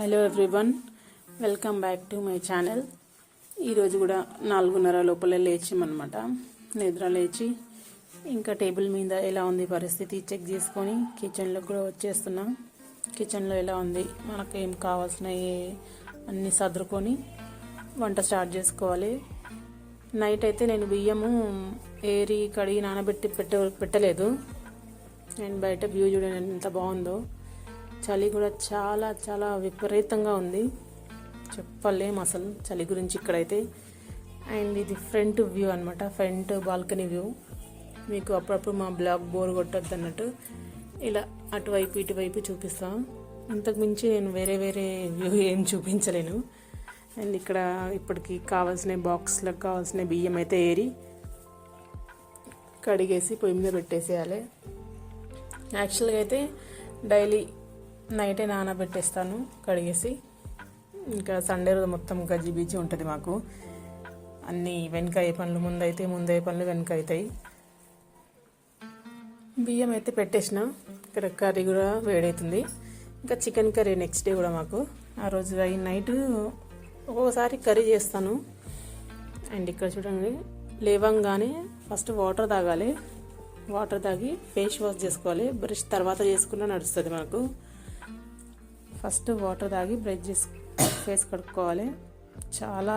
Hello everyone welcome back to my channel ఈరోజు కూడా నాలుగున్నర లోపల లేచామన్నమాట. నిద్ర లేచి ఇంకా టేబుల్ మీద ఎలా ఉంది పరిస్థితి చెక్ చేసుకొని కిచెన్లో కూడా వచ్చేస్తున్నా. కిచెన్లో ఎలా ఉంది? మనకు ఏం కావాల్సినవి అన్నీ సర్దుకొని వంట స్టార్ట్ చేసుకోవాలి. నైట్ అయితే నేను బియ్యము ఏరి కడిగి నానబెట్టి పెట్ట పెట్టలేదు. అండ్ బయట వ్యూ చూడండి ఎంత బాగుందో. చలి కూడా చాలా చాలా విపరీతంగా ఉంది. చెప్పలేం అసలు చలి గురించి ఇక్కడైతే. అండ్ ఇది ఫ్రంట్ వ్యూ అనమాట ఫ్రంట్ బాల్కనీ వ్యూ. మీకు అప్పుడప్పుడు మా బ్లాగ్ బోర్ కొట్టద్దు అన్నట్టు ఇలా అటువైపు ఇటువైపు చూపిస్తాం. ఇంతకు మించి నేను వేరే వేరే వ్యూ ఏం చూపించలేను. అండ్ ఇక్కడ ఇప్పటికి కావాల్సిన బాక్స్లకు కావాల్సిన బియ్యం అయితే ఏరి కడిగేసి పొయ్యి మీద పెట్టేసేయాలి. యాక్చువల్గా అయితే డైలీ నైటే నానబెట్టేస్తాను కడిగేసి. ఇంకా సండే రోజు మొత్తం గజ్జి బీజి ఉంటుంది మాకు. అన్నీ వెనకాయ పనులు ముందైతే ముందయ్యే పనులు వెనక అవుతాయి బియ్యం అయితే పెట్టేసిన ఇక్కడ కర్రీ కూడా వేడవుతుంది ఇంకా చికెన్ కర్రీ నెక్స్ట్ డే కూడా మాకు. ఆ రోజు అయి నైట్ ఒక్కొక్కసారి కర్రీ చేస్తాను. అండ్ ఇక్కడ చూడండి లేవంగానే ఫస్ట్ వాటర్ తాగాలి. వాటర్ తాగి ఫేస్ వాష్ చేసుకోవాలి. బ్రష్ తర్వాత చేసుకున్నా నడుస్తుంది మనకు ఫస్ట్ వాటర్ తాగి బ్రష్ చేసి ఫేస్ కడుక్కోవాలి. చాలా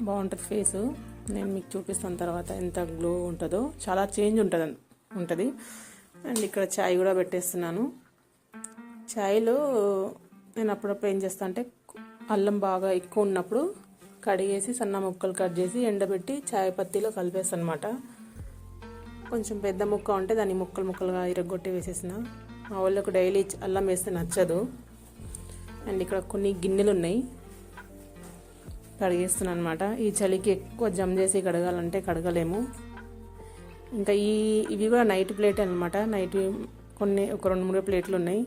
బాగుంటుంది ఫేసు. నేను మీకు చూపిస్తాను తర్వాత ఎంత గ్లో ఉంటుందో. చాలా చేంజ్ ఉంటుంది ఉంటుంది. అండ్ ఇక్కడ చాయ్ కూడా పెట్టేస్తున్నాను. చాయ్లో నేను అప్పుడప్పుడు ఏం చేస్తాను అంటే అల్లం బాగా ఎక్కువ ఉన్నప్పుడు కడిగేసి సన్న ముక్కలు కట్ చేసి ఎండబెట్టి చాయ్ పత్తిలో కలిపేస్తాను అనమాట కొంచెం పెద్ద ముక్క ఉంటే దాన్ని ముక్కలు ముక్కలుగా ఇరగొట్టి వేసేసిన. మా వాళ్ళకు డైలీ అల్లం వేస్తే నచ్చదు. అండ్ ఇక్కడ కొన్ని గిన్నెలు ఉన్నాయి కడిగేస్తున్నాను అనమాట ఈ చలికి ఎక్కువ జమ్ చేసి కడగాలంటే కడగలేము. ఇంకా ఈ ఇవి కూడా నైట్ ప్లేట్ అనమాట నైట్ కొన్ని ఒక రెండు మూడు ప్లేట్లు ఉన్నాయి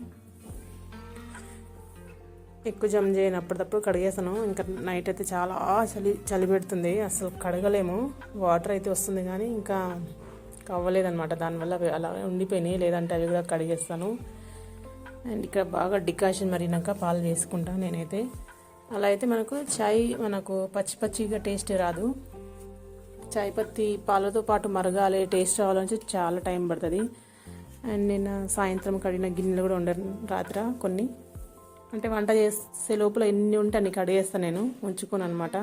ఎక్కువ జమ్ చేయనప్పటికప్పుడు కడిగేస్తాను. కడిగేసాను ఇంకా నైట్ అయితే చాలా చలి చలి పెడుతుంది. అసలు కడగలేము. వాటర్ అయితే వస్తుంది కానీ ఇంకా కవ్వలేదనమాట దానివల్ల అవి అలా ఉండిపోయినాయి. లేదంటే అవి కూడా కడిగేస్తాను. అండ్ ఇక్కడ బాగా డికాషన్ మరినాక పాలు చేసుకుంటాను నేనైతే. అలా అయితే మనకు చాయ్ మనకు పచ్చి పచ్చిగా టేస్ట్ రాదు. చాయ్ పత్తి పాలతో పాటు మరగాలి టేస్ట్ రావాలంటే చాలా టైం పడుతుంది. అండ్ నేను సాయంత్రం కడిగిన గిన్నెలు కూడా ఉండను రాత్ర కొన్ని. అంటే వంట చేసే లోపల ఎన్ని ఉంటే అన్ని కడిగేస్తాను నేను ఉంచుకోను అనమాట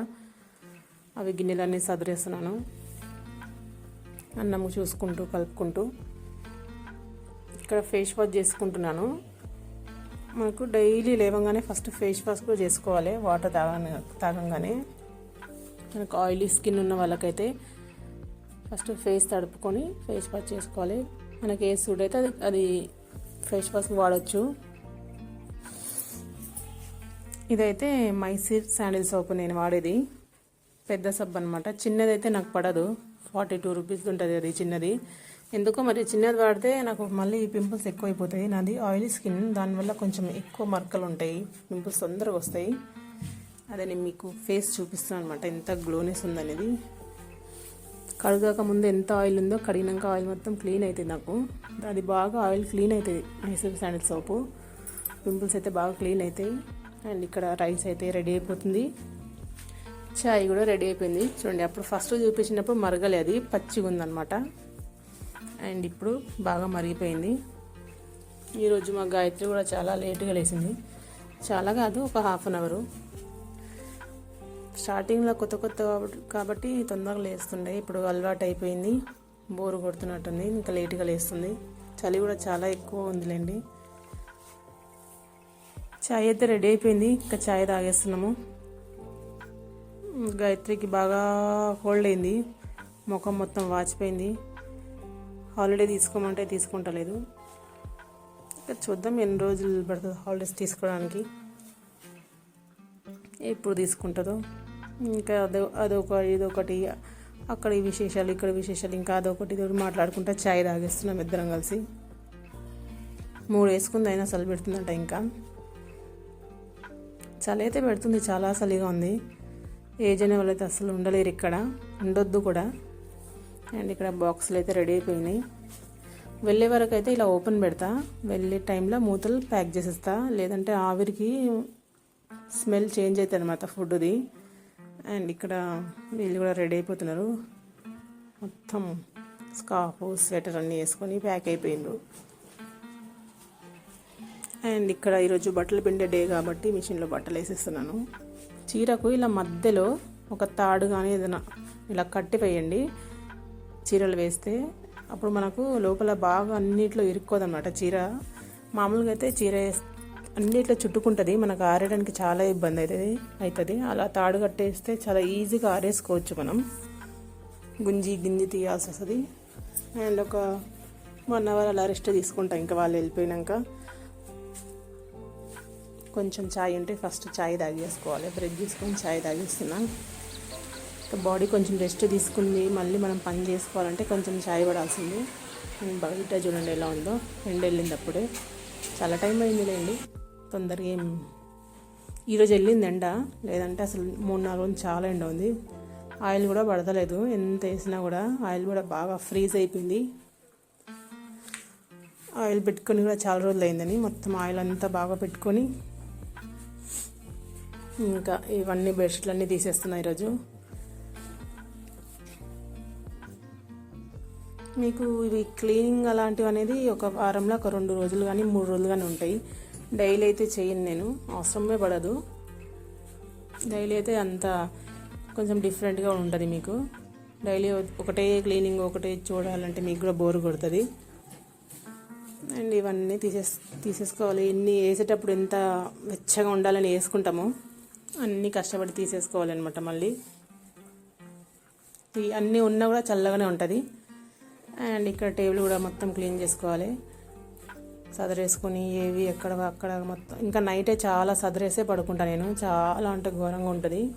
అవి గిన్నెలన్నీ సదిరేస్తున్నాను. అన్నము చూసుకుంటూ కలుపుకుంటూ. ఇక్కడ ఫేస్ వాష్ చేసుకుంటున్నాను. మనకు డైలీ లేవగానే ఫస్ట్ ఫేస్ వాష్ కూడా చేసుకోవాలి. వాటర్ తాగ తాగంగానే. మనకు ఆయిలీ స్కిన్ ఉన్న వాళ్ళకైతే ఫస్ట్ ఫేస్ తడుపుకొని ఫేస్ వాష్ చేసుకోవాలి. మనకి ఏ సూట్ అయితే అది అది ఫేస్ వాష్ వాడచ్చు. ఇదైతే మైసూర్ శాండిల్ సోప్ నేను వాడేది. పెద్ద సబ్బు అనమాట చిన్నదైతే నాకు పడదు. ఫార్టీ టూ రూపీస్ ఉంటుంది అది చిన్నది. ఎందుకో మరి చిన్నది వాడితే నాకు మళ్ళీ పింపుల్స్ ఎక్కువైపోతాయి. నాది ఆయిలీ స్కిన్ దానివల్ల కొంచెం ఎక్కువ మరకలు ఉంటాయి. పింపుల్స్ తొందరగా వస్తాయి. అదే నేను మీకు ఫేస్ చూపిస్తున్నాను అనమాట ఎంత గ్లోనెస్ ఉందనేది. కడగాక ముందు ఎంత ఆయిల్ ఉందో కడిగినాక ఆయిల్ మొత్తం క్లీన్ అవుతుంది నాకు. అది బాగా ఆయిల్ క్లీన్ అవుతుంది. మైసూర్ శాండిల్ సోపు పింపుల్స్ అయితే బాగా క్లీన్ అవుతాయి. అండ్ ఇక్కడ రైస్ అయితే రెడీ అయిపోతుంది. చాయ్ కూడా రెడీ అయిపోయింది. చూడండి అప్పుడు ఫస్ట్ చూపించినప్పుడు మరగలే అది పచ్చిగా ఉందన్నమాట అండ్ ఇప్పుడు బాగా మరిగిపోయింది. ఈరోజు మా గాయత్రి కూడా చాలా లేటుగా లేచింది. చాలా కాదు ఒక హాఫ్ అన్ అవరు. స్టార్టింగ్లో కొత్త కొత్త కాబట్టి తొందరగా లేస్తుండే. ఇప్పుడు అలవాటు అయిపోయింది. బోరు కొడుతున్నట్టుంది. ఇంకా లేటుగా లేస్తుంది. చలి కూడా చాలా ఎక్కువ ఉందిలేండి. చాయ్ అయితే రెడీ అయిపోయింది. ఇంకా చాయ్ తాగేస్తున్నాము. గాయత్రికి బాగా కోల్డ్ అయింది. ముఖం మొత్తం వాచిపోయింది. హాలిడే తీసుకోమంటే తీసుకుంటలేదు. ఇంకా చూద్దాం ఎన్ని రోజులు పడుతుంది హాలిడేస్ తీసుకోవడానికి. ఎప్పుడు తీసుకుంటుందో. ఇంకా అదో అదొక ఇదొకటి అక్కడ విశేషాలు ఇక్కడ విశేషాలు ఇంకా అదొకటి ఇదొకటి మాట్లాడుకుంటా ఛాయ్ తాగేస్తున్నాం ఇద్దరం కలిసి. మూడు వేసుకుంది అయినా చలి పెడుతుందంట ఇంకా. చలి అయితే పెడుతుంది చాలా చలిగా ఉంది. ఏజ్ అనే వాళ్ళైతే అసలు ఉండలేరు ఇక్కడ ఉండొద్దు కూడా. అండ్ ఇక్కడ బాక్సులు అయితే రెడీ అయిపోయినాయి. వెళ్ళే వరకు అయితే ఇలా ఓపెన్ పెడతా. వెళ్ళే టైంలో మూతలు ప్యాక్ చేసేస్తా. లేదంటే ఆవిరికి స్మెల్ చేంజ్ అవుతుంది అనమాట ఫుడ్ది. అండ్ ఇక్కడ వీళ్ళు కూడా రెడీ అయిపోతున్నారు. మొత్తం స్కార్ఫ్ స్వెటర్ అన్నీ వేసుకొని ప్యాక్ అయిపోయిండ్రు. అండ్ ఇక్కడ ఈరోజు బట్టలు పిండే డే కాబట్టి మిషన్లో బట్టలు వేసేస్తున్నాను. చీరకు ఇలా మధ్యలో ఒక తాడు కానీ ఏదైనా ఇలా కట్టి వేయండి. చీరలు వేస్తే అప్పుడు మనకు లోపల బాగా అన్నిట్లో ఇరుక్కోదన్నమాట చీర. మామూలుగా అయితే చీర అన్నిట్లో చుట్టుకుంటుంది మనకు ఆరేయడానికి చాలా ఇబ్బంది అవుతుంది అవుతుంది అలా తాడు కట్టేస్తే చాలా ఈజీగా ఆరేసుకోవచ్చు మనం. గుంజి గింజి తీయాల్సి వస్తుంది. అండ్ ఒక వన్ అవర్ అలా రెస్ట్ తీసుకుంటాం ఇంకా వాళ్ళు వెళ్ళిపోయినాక. కొంచెం చాయ్ ఉంటే ఫస్ట్ చాయ్ తాగేసుకోవాలి. బ్రెడ్ తీసుకొని చాయ్ తాగేస్తున్నాను బాడీ కొంచెం రెస్ట్ తీసుకుంది. మళ్ళీ మనం పని చేసుకోవాలంటే కొంచెం చాయ్ పడాల్సింది. బయట చూడండి ఎలా ఉందో. ఎండ వెళ్ళింది అప్పుడే చాలా టైం అయిందిలేండి. తొందరగా ఏం ఈరోజు వెళ్ళింది ఎండ. లేదంటే అసలు మూడు నాలుగు రోజులు చాలా ఎండ ఉంది. ఆయిల్ కూడా పడతలేదు. ఎంత వేసినా కూడా ఆయిల్ కూడా బాగా ఫ్రీజ్ అయిపోయింది. ఆయిల్ పెట్టుకొని కూడా చాలా రోజులు అయిందని మొత్తం ఆయిల్ అంతా బాగా పెట్టుకొని ఇంకా ఇవన్నీ బెడ్షీట్లు అన్నీ తీసేస్తున్నా ఈరోజు. మీకు ఇవి క్లీనింగ్ అలాంటివి అనేది ఒక వారంలో ఒక రెండు రోజులు కానీ మూడు రోజులు కానీ ఉంటాయి. డైలీ అయితే చేయను నేను. అవసరమే పడదు. డైలీ అయితే అంత కొంచెం డిఫరెంట్గా ఉంటుంది మీకు. డైలీ ఒకటే క్లీనింగ్ ఒకటే చూడాలంటే మీకు కూడా బోర్ కొడుతుంది. అండ్ ఇవన్నీ తీసేస్ తీసేసుకోవాలి. ఇన్ని వేసేటప్పుడు ఎంత వెచ్చగా ఉండాలని వేసుకుంటామో అన్నీ కష్టపడి తీసేసుకోవాలన్నమాట మళ్ళీ. ఈ అన్నీ ఉన్నా కూడా చల్లగానే ఉంటుంది. అండ్ ఇక్కడ టేబుల్ కూడా మొత్తం క్లీన్ చేసుకోవాలి. సదరేసుకొని ఏవి ఎక్కడ అక్కడ మొత్తం ఇంకా నైటే చాలా సదరేసే పడుకుంటా నేను. చాలా అంటే ఘోరంగా ఉంటుంది.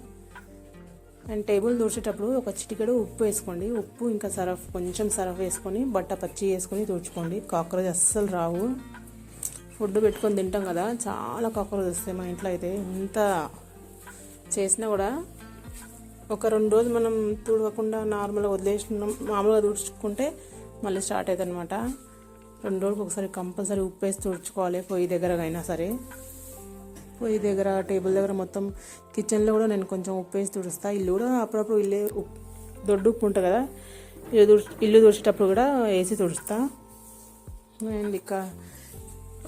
అండ్ టేబుల్ తుడిచేటప్పుడు ఒక చిటికెడు ఉప్పు వేసుకోండి. ఉప్పు ఇంకా సరఫ్ కొంచెం సరఫ్ వేసుకొని బట్ట పచ్చి వేసుకొని తుడుచుకోండి. కాక్రోచ్ అస్సలు రావు. ఫుడ్ పెట్టుకొని తింటాం కదా. చాలా కాక్రోచ్ వస్తాయి మా ఇంట్లో అయితే. ఎంత చేసినా కూడా ఒక రెండు రోజులు మనం తుడవకుండా నార్మల్గా వదిలేసినాం మామూలుగా తుడుచుకుంటే మళ్ళీ స్టార్ట్ అవుతుంది అనమాట రెండు రోజులకు ఒకసారి కంపల్సరీ ఉప్పు వేసి తుడుచుకోవాలి పొయ్యి దగ్గరకైనా సరే. పొయ్యి దగ్గర టేబుల్ దగ్గర మొత్తం కిచెన్లో కూడా నేను కొంచెం ఉప్పు వేసి తుడుస్తా. ఇల్లు కూడా అప్పుడప్పుడు ఇల్లే దొడ్డు ఉప్పు ఉంటుంది కదా ఇల్లు తుడిచి ఇల్లు తుడిచేటప్పుడు కూడా వేసి తుడుస్తా. అండ్ ఇక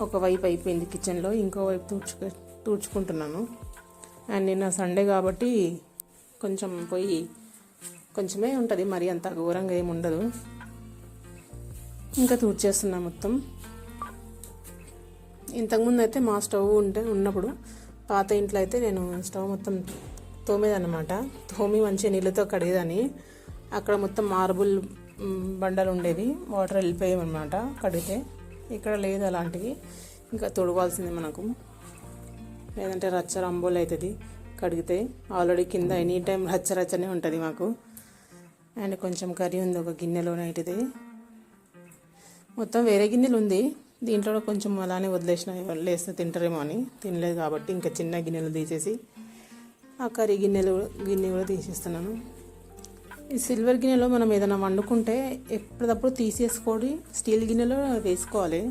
ఒక వైపు అయిపోయింది కిచెన్లో ఇంకో వైపు తుడుచుకు తుడుచుకుంటున్నాను. అండ్ నిన్న సండే కాబట్టి కొంచెం పోయి కొంచెమే ఉంటుంది మరి అంత ఘోరంగా ఏమి ఉండదు. ఇంకా తుడిచేస్తున్నా మొత్తం. ఇంతకుముందు అయితే మా స్టవ్ ఉంటే ఉన్నప్పుడు పాత ఇంట్లో అయితే నేను స్టవ్ మొత్తం తోమేదన్నమాట. తోమి మంచిగా నీళ్ళతో కడిగేదాన్ని. అక్కడ మొత్తం మార్బుల్ బండలు ఉండేవి. వాటర్ వెళ్ళిపోయామన్నమాట కడిగితే. ఇక్కడ లేదు అలాంటివి. ఇంకా తొడవాల్సింది మనకు. లేదంటే రచ్చ రంబోలు అవుతుంది. కడిగితే ఆల్రెడీ కింద ఎనీ టైం రచ్చరచ్చనే ఉంటుంది మాకు. అండ్ కొంచెం కర్రీ ఉంది ఒక గిన్నెలో నైట్ది. మొత్తం వేరే గిన్నెలు ఉంది. దీంట్లో కొంచెం అలానే వదిలేసిన లేస్తే తింటారేమో అని. తినలేదు కాబట్టి ఇంకా చిన్న గిన్నెలు తీసేసి ఆ కర్రీ గిన్నెలు గిన్నె కూడా తీసేస్తున్నాను. ఈ సిల్వర్ గిన్నెలో మనం ఏదైనా వండుకుంటే ఎప్పటికప్పుడు తీసేసుకోడి స్టీల్ గిన్నెలో వేసుకోవాలి.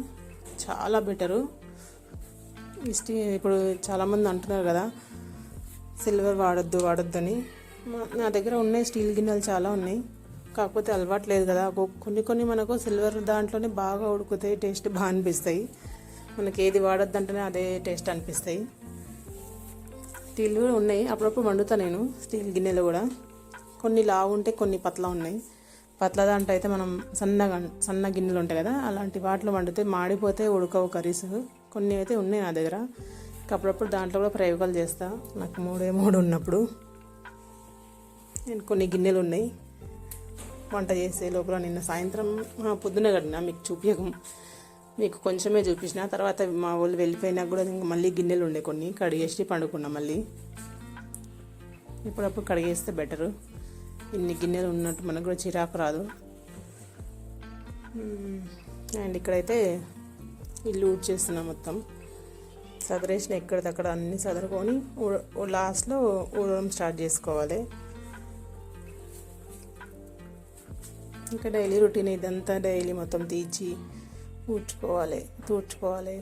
చాలా బెటరు. ఈ స్టీ ఇప్పుడు చాలామంది అంటున్నారు కదా సిల్వర్ వాడొద్దు వాడొద్దని. అని నా దగ్గర ఉన్నాయి స్టీల్ గిన్నెలు చాలా ఉన్నాయి. కాకపోతే అలవాటు లేదు కదా. కొన్ని కొన్ని మనకు సిల్వర్ దాంట్లోనే బాగా ఉడుకుతాయి టేస్ట్ బాగా అనిపిస్తాయి. మనకి ఏది వాడొద్దంటేనే అదే టేస్ట్ అనిపిస్తాయి. స్టీల్ కూడా ఉన్నాయి. అప్పుడప్పుడు వండుతా నేను స్టీల్ గిన్నెలు కూడా. కొన్ని లావు ఉంటాయి కొన్ని పతలా ఉన్నాయి. పతల దాంట్లో అయితే మనం సన్నగా సన్న గిన్నెలు ఉంటాయి కదా అలాంటి వాటిలో వండితే మాడిపోతే ఉడకవు కర్రీస్. కొన్ని అయితే ఉన్నాయి నా దగ్గర. అప్పుడప్పుడు దాంట్లో కూడా ప్రయోగాలు చేస్తా. నాకు మూడే మూడు ఉన్నప్పుడు. నేను కొన్ని గిన్నెలు ఉన్నాయి. వంట చేసే లోపల నిన్న సాయంత్రం పొద్దున కడినా మీకు చూపించకం మీకు కొంచెమే చూపించిన తర్వాత మా వాళ్ళు వెళ్ళిపోయినా కూడా ఇంకా మళ్ళీ గిన్నెలు ఉండే కొన్ని. కడిగేసి పండుకున్నా మళ్ళీ. ఇప్పుడప్పుడు కడిగేస్తే బెటరు. ఇన్ని గిన్నెలు ఉన్నట్టు మనకు కూడా చిరాకు రాదు. అండ్ ఇక్కడైతే ఇల్లు ఊడ్ చేస్తున్నాం మొత్తం. సదరేసిన ఎక్కడిదక్కడ అన్నీ సదరుకొని లాస్ట్లో ఊడడం స్టార్ట్ చేసుకోవాలి. ఇంకా డైలీ రొటీన్ ఇదంతా డైలీ మొత్తం తీర్చి ఊడ్చుకోవాలి తూడ్చుకోవాలి.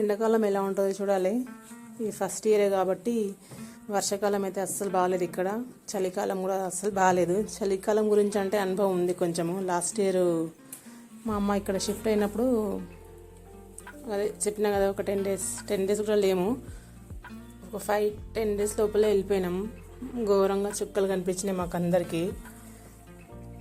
ఎండాకాలం ఎలా ఉంటుందో చూడాలి. ఈ ఫస్ట్ ఇయరే కాబట్టి వర్షాకాలం అయితే అస్సలు బాగాలేదు ఇక్కడ. చలికాలం కూడా అస్సలు బాగాలేదు చలికాలం గురించి అంటే అనుభవం ఉంది కొంచెము. లాస్ట్ ఇయర్ మా అమ్మ ఇక్కడ షిఫ్ట్ అయినప్పుడు అదే చెప్పినా కదా ఒక టెన్ డేస్ టెన్ డేస్ కూడా లేము. ఒక ఫైవ్ టెన్ డేస్ లోపలే వెళ్ళిపోయినాం. ఘోరంగా చుక్కలు కనిపించినాయి మాకు అందరికీ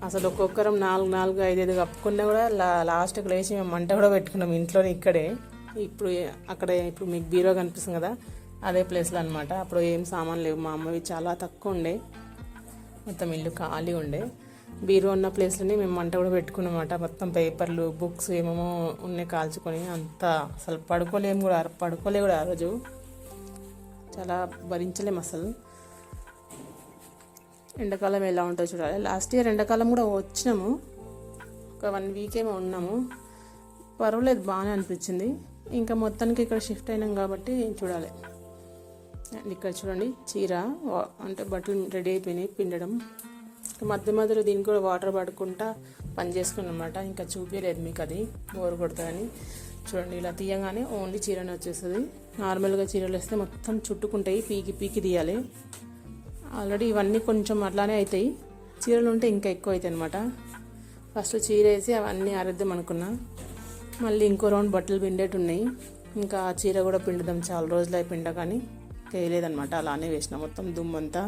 అసలు ఒక్కొక్కరం నాలుగు నాలుగు ఐదు ఐదు కప్పుకున్నా కూడా లా లాస్ట్కి లేచి మేము మంట కూడా పెట్టుకున్నాం ఇంట్లోనే ఇక్కడే. ఇప్పుడు అక్కడే అక్కడ ఇప్పుడు మీకు బీరో కనిపిస్తుంది కదా అదే ప్లేస్లో అనమాట అప్పుడు ఏం సామాన్ లేవు. మా అమ్మవి చాలా తక్కువ ఉండే. మొత్తం ఇల్లు ఖాళీ ఉండే. బీరో ఉన్న ప్లేస్లోనే మేము మంట కూడా పెట్టుకున్నమాట. మొత్తం పేపర్లు బుక్స్ ఏమేమో ఉన్నాయి కాల్చుకొని అంత అసలు పడుకోలేము కూడా పడుకోలే కూడా ఆ రోజు. చాలా భరించలేము అసలు. ఎండాకాలం ఎలా ఉంటుందో చూడాలి. లాస్ట్ ఇయర్ ఎండాకాలం కూడా వచ్చినాము. ఒక వన్ వీక్ ఏమో ఉన్నాము. పర్వాలేదు బాగానే అనిపించింది. ఇంకా మొత్తానికి ఇక్కడ షిఫ్ట్ అయినాం కాబట్టి చూడాలి. అండ్ ఇక్కడ చూడండి చీర అంటే బట్టలు రెడీ అయిపోయినాయి పిండడం. ఇంకా మధ్య మధ్యలో దీనికి కూడా వాటర్ పడుకుంటా పని చేసుకున్నాం అనమాట ఇంకా చూపించలేదు మీకు అది. బోర్ కొడతాయని చూడండి ఇలా తీయగానే ఓన్లీ చీరనే వచ్చేస్తుంది. నార్మల్గా చీరలు వేస్తే మొత్తం చుట్టుకుంటాయి. పీకి పీకి తీయాలి. ఆల్రెడీ ఇవన్నీ కొంచెం అట్లానే అవుతాయి చీరలు ఉంటే ఇంకా ఎక్కువ అవుతాయి అనమాట ఫస్ట్ చీర వేసి అవన్నీ ఆరేద్దాం అనుకున్నా. మళ్ళీ ఇంకో రౌండ్ బట్టలు పిండేటి ఉన్నాయి ఇంకా ఆ చీర కూడా పిండుదాం. చాలా రోజులు అయి పిండ కానీ చేయలేదనమాట అలానే వేసిన మొత్తం దుమ్ము అంతా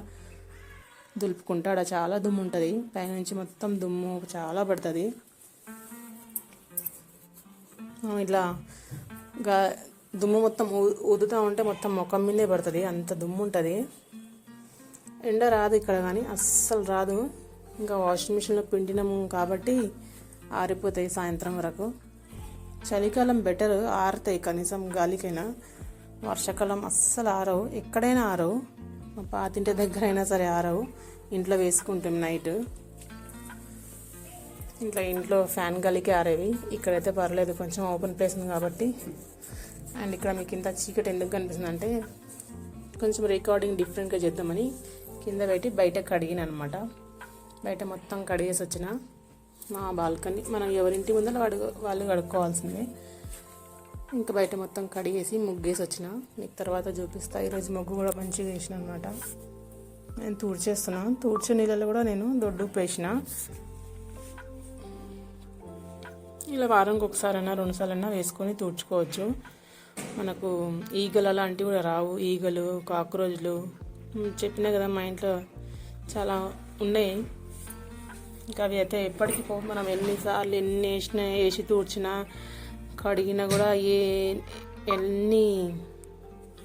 దులుపుకుంటా ఆడ చాలా దుమ్ము ఉంటుంది. పైనుంచి మొత్తం దుమ్ము చాలా పడుతుంది. ఇలా ఇట్లా గా దుమ్ము మొత్తం ఊ- ఊదుతూ ఉంటే మొత్తం ముఖం మీదే పడుతుంది. అంత దుమ్ము ఉంటుంది. ఎండ రాదు ఇక్కడ కానీ అస్సలు రాదు. ఇంకా వాషింగ్ మిషన్లో పిండినాము కాబట్టి ఆరిపోతాయి సాయంత్రం వరకు. చలికాలం బెటర్ ఆరుతాయి కనీసం గాలికైనా. వర్షాకాలం అస్సలు ఆరవు. ఎక్కడైనా ఆరవు. మా పాతింటి దగ్గర అయినా సరే ఆరవు. ఇంట్లో వేసుకుంటాం నైట్. ఇంట్లో ఇంట్లో ఫ్యాన్ గలికి ఆరేవి. ఇక్కడైతే పర్లేదు కొంచెం ఓపెన్ ప్లేస్ ఉంది కాబట్టి. అండ్ ఇక్కడ మీకు ఇంత చీకటి ఎందుకు కనిపిస్తుంది అంటే కొంచెం రికార్డింగ్ డిఫరెంట్గా చేద్దామని కింద పెట్టి బయట కడిగిన అనమాట బయట మొత్తం కడిగేసి వచ్చిన. మా బాల్కనీ మనం ఎవరింటి ముందర వాడు వాళ్ళు కడుక్కోవాల్సిందే. ఇంకా బయట మొత్తం కడిగేసి ముగ్గేసి వచ్చిన. మీకు తర్వాత చూపిస్తా. ఈరోజు ముగ్గు కూడా మంచిగా వేసిన అనమాట నేను తూడ్చేస్తున్నా తూడ్చే నీళ్ళలో కూడా నేను దొడ్డు పేసిన ఇలా వారంకి ఒకసారైనా రెండుసార్లైనా వేసుకొని తుడుచుకోవచ్చు. మనకు ఈగలు అలాంటివి కూడా రావు. ఈగలు కాక్రోచ్లు. చెప్పినా కదా మా ఇంట్లో చాలా ఉన్నాయి. ఇంకా అవి అయితే ఎప్పటికీ పో మనం ఎన్నిసార్లు ఎన్ని వేసినా వేసి తూడ్చినా కడిగినా కూడా ఏ ఎన్ని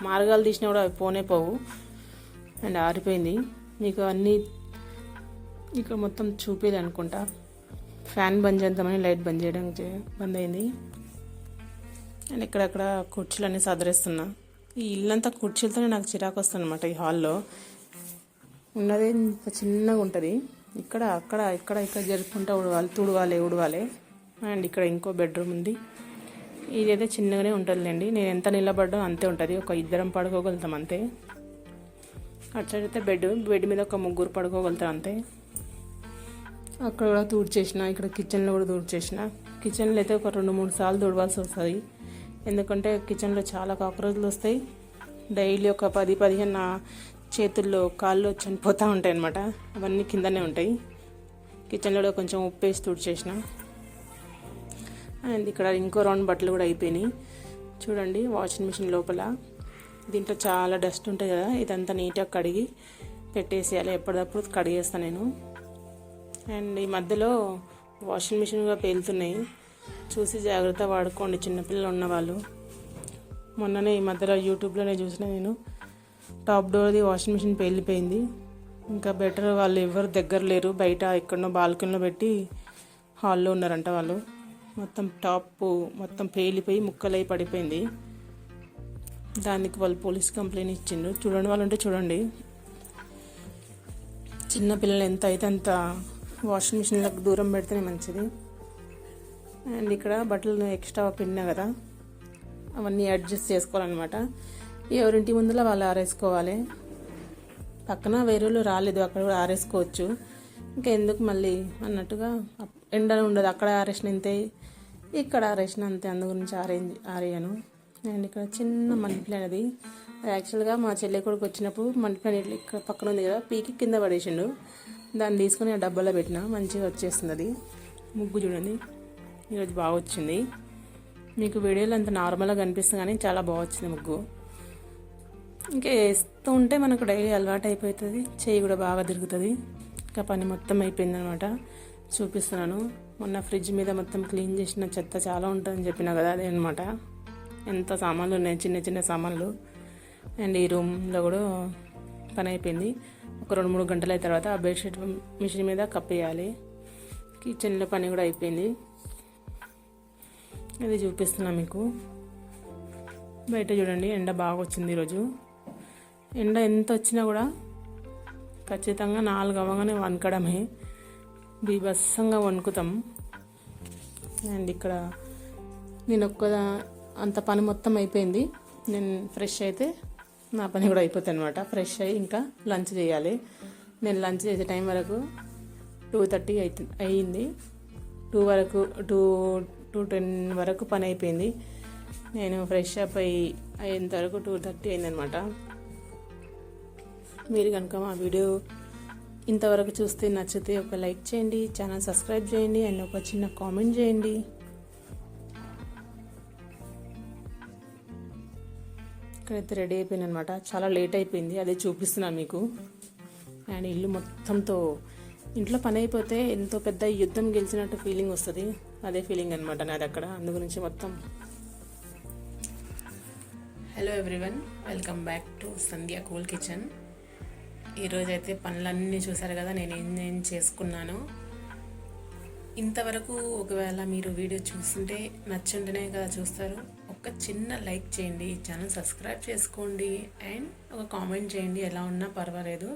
మార్గాలు తీసినా కూడా అవి పోనే పోవు. అండ్ ఆరిపోయింది. మీకు అన్నీ ఇక్కడ మొత్తం చూపేది అనుకుంటా. ఫ్యాన్ బంద్ చేద్దామని లైట్ బంద్ చేయడం బంద్ అయింది. అండ్ ఇక్కడక్కడ కుర్చీలన్నీ సదరేస్తున్నా. ఈ ఇల్లంతా కుర్చీలతోనే నాకు చిరాకు వస్తుంది అనమాట ఈ హాల్లో. ఉన్నది ఇంత చిన్నగా ఉంటుంది. ఇక్కడ అక్కడ ఇక్కడ ఇక్కడ జరుపుకుంటా ఉడవాలి తుడవాలి ఉడవాలి. అండ్ ఇక్కడ ఇంకో బెడ్రూమ్ ఉంది. ఇదైతే చిన్నగానే ఉంటుందిలేండి నేను ఎంత నిలబడ్డా అంతే ఉంటుంది. ఒక ఇద్దరం పడుకోగలుగుతాం అంతే. అటు సైడ్ అయితే బెడ్ బెడ్ మీద ఒక ముగ్గురు పడుకోగలుగుతారు అంతే. అక్కడ కూడా తూడ్చేసిన ఇక్కడ కిచెన్లో కూడా తూడ్చేసిన. కిచెన్లో అయితే ఒక రెండు మూడు సార్లు తుడవాల్సి వస్తుంది. ఎందుకంటే కిచెన్లో చాలా కాక్రోచ్లు వస్తాయి. డైలీ ఒక పది పదిహేను నా చేతుల్లో కాళ్ళు చనిపోతూ ఉంటాయి అనమాట అవన్నీ కిందనే ఉంటాయి. కిచెన్లో కొంచెం ఉప్పు వేసి తుడిచేసిన. అండ్ ఇక్కడ ఇంకో రౌండ్ బట్టలు కూడా అయిపోయినాయి. చూడండి వాషింగ్ మిషన్ లోపల. దీంట్లో చాలా డస్ట్ ఉంటుంది కదా ఇదంతా నీట్గా కడిగి పెట్టేసేయాలి. ఎప్పటికప్పుడు కడిగేస్తాను నేను. అండ్ ఈ మధ్యలో వాషింగ్ మిషన్ కూడా పేలుతున్నాయి. చూసి జాగ్రత్త వాడుకోండి చిన్నపిల్లలు ఉన్నవాళ్ళు. మొన్ననే ఈ మధ్యలో యూట్యూబ్లోనే చూసిన నేను. టాప్ డోర్ది వాషింగ్ మిషన్ పేలిపోయింది. ఇంకా బెటర్ వాళ్ళు ఎవరు దగ్గర లేరు బయట ఎక్కడనో బాల్కనీలో పెట్టి హాల్లో ఉన్నారంట వాళ్ళు. మొత్తం టాప్ మొత్తం పేలిపోయి ముక్కలై పడిపోయింది. దానికి వాళ్ళు పోలీస్ కంప్లైంట్ ఇచ్చిండ్రు. చూడండి వాళ్ళు ఉంటే చూడండి. చిన్న పిల్లలు ఎంత అయితే అంత వాషింగ్ మిషన్లకు దూరం పెడితేనే మంచిది. అండ్ ఇక్కడ బట్టలు ఎక్స్ట్రా పిండినా కదా అవన్నీ అడ్జస్ట్ చేసుకోవాలన్నమాట. ఎవరింటి ముందులో వాళ్ళు ఆరేసుకోవాలి. పక్కన వేరేళ్ళు రాలేదు అక్కడ కూడా ఆరేసుకోవచ్చు. ఇంకా ఎందుకు మళ్ళీ? అన్నట్టుగా అప్- ఎండ ఉండదు. అక్కడ ఆరేసిన ఇంతే ఇక్కడ ఆరేసిన అంతే అందు గురించి ఆరే ఆరేయను. అండ్ ఇక్కడ చిన్న మనీ ప్లాన్ అది. యాక్చువల్గా మా చెల్లె కొడుకు వచ్చినప్పుడు మనీ ప్లాన్ ఇక్కడ పక్కన ఉంది కదా పీకి కింద పడేసిండు. దాన్ని తీసుకొని ఆ డబ్బాలో పెట్టిన మంచిగా వచ్చేస్తుంది అది. ముగ్గు చూడండి ఈరోజు బాగా వచ్చింది. మీకు వీడియోలో అంత నార్మల్గా కనిపిస్తుంది కానీ చాలా బాగా వచ్చింది ముగ్గు. ఇంకా వేస్తూ ఉంటే మనకు డైలీ అలవాటు అయిపోతుంది చెయ్యి కూడా బాగా తిరుగుతుంది. ఇంకా పని మొత్తం అయిపోయిందనమాట. చూపిస్తున్నాను. మొన్న ఫ్రిడ్జ్ మీద మొత్తం క్లీన్ చేసిన చెత్త చాలా ఉంటుందని చెప్పిన కదా అదే అనమాట ఎంత సామాన్లు ఉన్నాయి? చిన్న చిన్న సామాన్లు. అండ్ ఈ రూమ్లో కూడా పని అయిపోయింది. ఒక రెండు మూడు గంటల తర్వాత ఆ బెడ్షీట్ మిషన్ మీద కప్పేయాలి కిచెన్లో పని కూడా అయిపోయింది. ఇది చూపిస్తున్నా మీకు. బయట చూడండి ఎండ బాగా వచ్చింది ఈరోజు. ఎండ ఎంత వచ్చినా కూడా ఖచ్చితంగా నాలుగు అవ్వగానే వనకడమే బీభత్సంగా వణుకుతాం. అండ్ ఇక్కడ నేను ఒక్క అంత పని మొత్తం అయిపోయింది. నేను ఫ్రెష్ అయితే నా పని కూడా అయిపోతుంది అనమాట ఫ్రెష్ అయ్యి ఇంకా లంచ్ చేయాలి. నేను లంచ్ చేసే టైం వరకు టూ థర్టీ అయి అయ్యింది. టూ వరకు టూ టూ టెన్ వరకు పని అయిపోయింది. నేను ఫ్రెష్ అప్ అయ్యి అయ్యేంత వరకు టూ థర్టీ అయిందనమాట మీరు కనుక మా వీడియో ఇంతవరకు చూస్తే నచ్చితే ఒక లైక్ చేయండి ఛానల్ సబ్స్క్రైబ్ చేయండి అండ్ ఒక చిన్న కామెంట్ చేయండి. ఇక్కడైతే రెడీ అయిపోయింది అనమాట చాలా లేట్ అయిపోయింది అదే చూపిస్తున్నాను మీకు. అండ్ ఇల్లు మొత్తంతో ఇంట్లో పని అయిపోతే ఎంతో పెద్ద యుద్ధం గెలిచినట్టు ఫీలింగ్ వస్తుంది. అదే ఫీలింగ్ అనమాట నాది అక్కడ అందు గురించి మొత్తం. Hello everyone welcome back to Sandhya cool kitchen ఈరోజు అయితే పనులన్నీ చూసారు కదా నేను ఏం ఏం చేసుకున్నాను. ఇంతవరకు ఒకవేళ మీరు వీడియో చూస్తుంటే నచ్చుంటేనే కదా చూస్తారు. ఒక చిన్న లైక్ చేయండి ఛానల్ సబ్స్క్రైబ్ చేసుకోండి అండ్ ఒక కామెంట్ చేయండి ఎలా ఉన్నా పర్వాలేదు.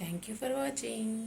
Thank you for watching.